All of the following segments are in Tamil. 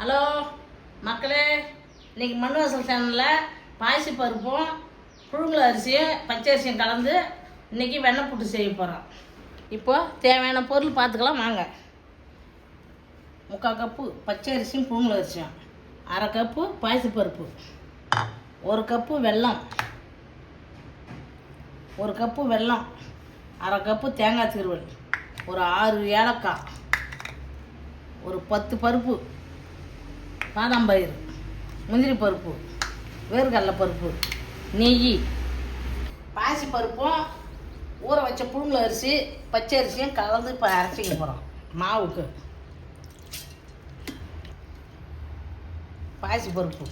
ஹலோ மக்களே இன்னைக்கு மண் வாசல் சேனலில் பாசி பருப்பும் புழுங்கல் அரிசியும் பச்சை அரிசியும் கலந்து இன்னைக்கு வெண்ணெய் புட்டு செய்ய போகிறோம் இப்போ தேவையான பொருள் பார்த்துக்கலாம் வாங்க. முக்கால் கப்பு பச்சை அரிசியும் புழுங்கல் அரிசியும். அரை கப்பு பாசி பருப்பு. ஒரு கப்பு வெல்லம். ஒரு கப்பு வெல்லம். அரை கப்பு தேங்காய் திருவல் ஒரு ஆறு ஏலக்காய். ஒரு பத்து பருப்பு. பாதாம் பயிர் முந்திரி பருப்பு வேர்கடல பருப்பு நெய் பாசி பருப்பும் ஊற வச்ச புழுங்கல் அரிசி பச்சை அரிசியும் கலந்து இப்போ அரைச்சிக்க போகிறோம் மாவுக்கு. பாசி பருப்பு.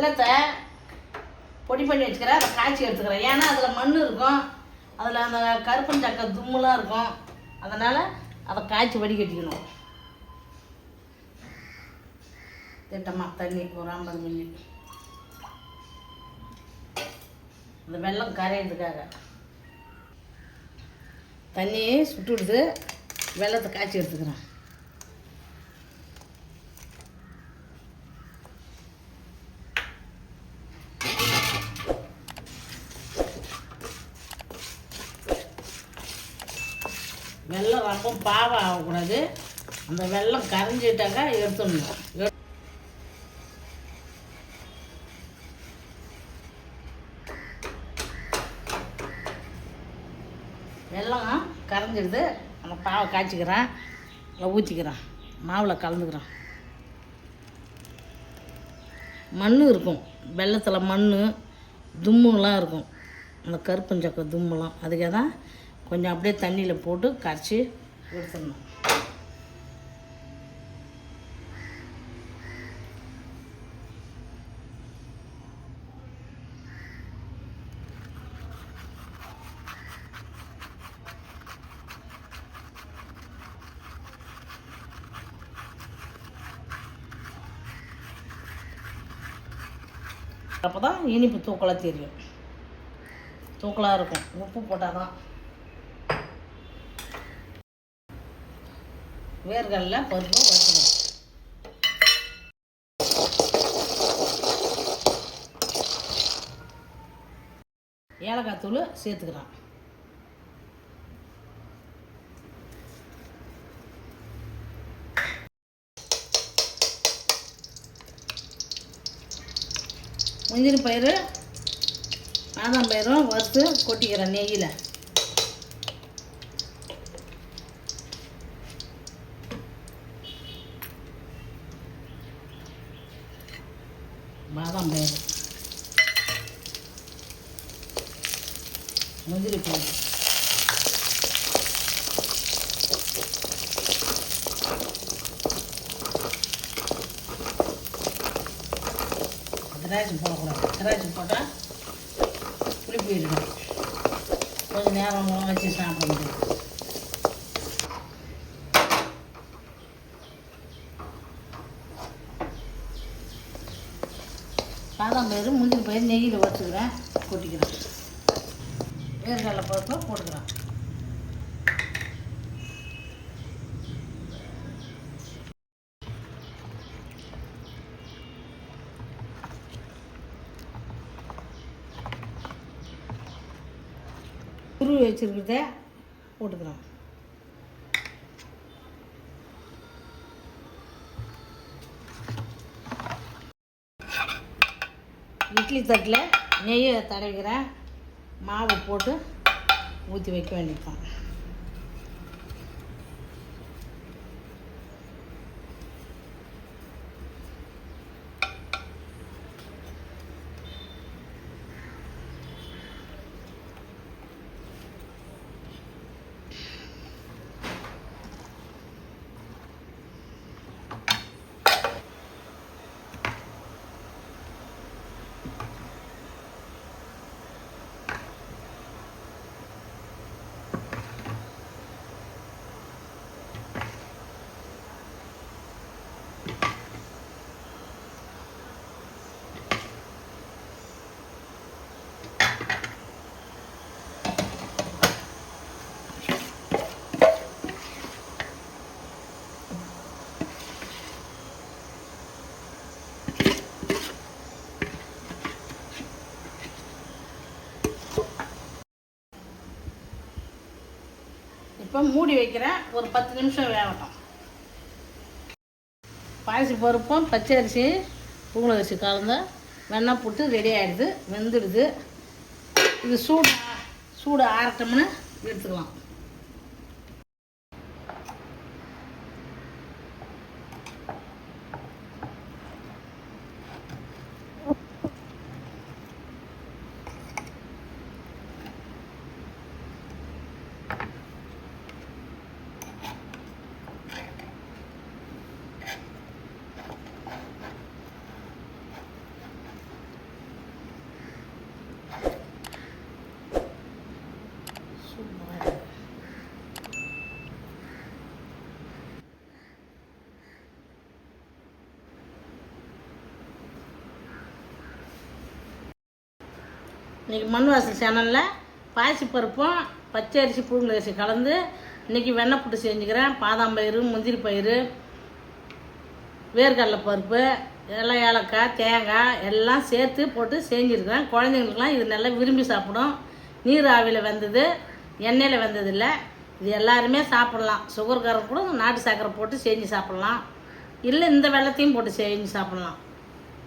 வெள்ளத்தை பொடி பண்ணி வச்சுக்கிறேன் அதை காய்ச்சி எடுத்துக்கிறேன் ஏன்னா அதில் மண் இருக்கும். அதில் அந்த கருப்பஞ்சக்க தும்முலாம் இருக்கும். அதனால் அதை காய்ச்சி வடிகட்டிக்கணும். திட்டமாக தண்ணி ஒரு ஐம்பது மில்லி. அந்த வெள்ளம் கரையிறதுக்காக. தண்ணியை சுட்டுடுது. வெள்ளத்தை காய்ச்சி எடுத்துக்கிறேன். வெள்ளம் ரொம்ப பாவம் ஆகக்கூடாது. அந்த வெள்ளம் கரைஞ்சிட்டாக்கா எடுத்துடணும். வெள்ளம் கரைஞ்சிடுது. அந்த பாவை காய்ச்சிக்கிறேன். இல்லை ஊற்றிக்கிறேன் மாவில் கலந்துக்கிறேன். மண் இருக்கும். வெள்ளத்தில் மண் தும்முலாம் இருக்கும். அந்த கருப்பஞ்சக்க தும்முலாம். அதுக்காக தான் கொஞ்சம் அப்படியே தண்ணியில் போட்டு கரைச்சி எடுத்துடணும். அப்போ தான் இனிப்பு தூக்கலாக தெரியும். தூக்கலாக இருக்கும். உப்பு போட்டால் தான் வேர்கடல பருப்பு வறுத்துக்கணும் ஏலக்காய் தூள் சேர்த்துக்கிறேன் முந்திரி பயிறு பாதாம் பயிரும் வறுத்து கொட்டிக்கிறேன் நெய்யில். பாதாம் பயிறு முந்திரி பயிறு திராட்சை போடக்கூடாது திராட்சை போட்டால் புளிப்பு இருக்கும் கொஞ்சம் நேரம் வச்சு சாப்பிட முடியும் பாதாம் பயிறு முந்திரி பயிர் நெய்யில் வச்சுக்கிறேன் கொட்டிக்கிறேன். வேர்க்கடலை பருப்பு போட்டுக்கிறேன். துருவி வச்சுருக்கிறத போட்டுக்கிறோம் இட்லி தட்டில் நெய்யை தடவிக்கிறேன். மாவு போட்டு ஊற்றி வைக்க வேண்டியதுதான். இப்போ மூடி வைக்கிறேன். ஒரு பத்து நிமிஷம் வேகட்டும். பாயசி பருப்பும் பச்சை அரிசி பூங்குழ அரிசி கலந்து வெண்ணெய் போட்டு ரெடி ஆகிடுது வெந்துடுது. இது சூடு சூடு ஆறட்டோம்னு எடுத்துக்கலாம் சூப்பராக இருக்குது இன்றைக்கி மண் வாசல் சேனலில் பாசி பருப்பும் பச்சை அரிசி புழுங்கல் அரிசி கலந்து இன்றைக்கி வெண்ணெய் புட்டு செஞ்சுக்கிறேன். பாதாம் பயிறு முந்திரி பயிறு வேர்க்கடலை பருப்பு எல்லாம் ஏலக்காய் தேங்காய் எல்லாம் சேர்த்து போட்டு செஞ்சுருக்கிறேன். குழந்தைங்களுக்குலாம் இது நல்லா விரும்பி சாப்பிடும். நீர் ஆவியில் வெந்தது எண்ணெயில் வெந்ததில்ல. இது எல்லாருமே சாப்பிட்லாம். சுகர்காரங்க கூட நாட்டு சர்க்கரை போட்டு செஞ்சு சாப்பிட்லாம். இல்லை இந்த வெள்ளத்தையும் போட்டு செஞ்சு சாப்பிட்லாம்.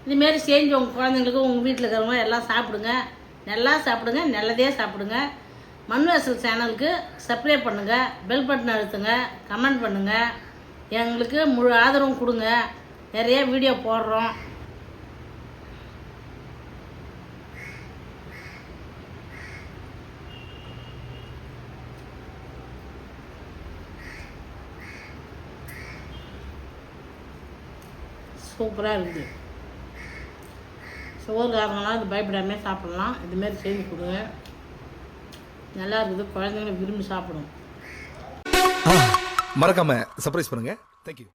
இதுமாரி செஞ்சு உங்கள் குழந்தைங்களுக்கு உங்கள் வீட்டில் இருக்கிறவங்க எல்லாம் சாப்பிடுங்க. நல்லா சாப்பிடுங்க நல்லதே சாப்பிடுங்க. மண்வாசல் சேனலுக்கு சப்ஸ்கிரைப் பண்ணுங்கள் பெல் பட்டன் அழுத்துங்க கமெண்ட் பண்ணுங்கள் எங்களுக்கு முழு ஆதரவும் கொடுங்க. நிறைய வீடியோ போடுறோம். சூப்பராக இருக்குது. சுகர்காரங்களாம் இது பயப்படாமல் சாப்பிட்லாம். இதுமாரி செஞ்சு கொடுங்க. நல்லா இருக்குது. குழந்தைங்களை விரும்பி சாப்பிடும். மறக்காம சர்ப்ரைஸ் பண்ணுங்க. தேங்க்யூ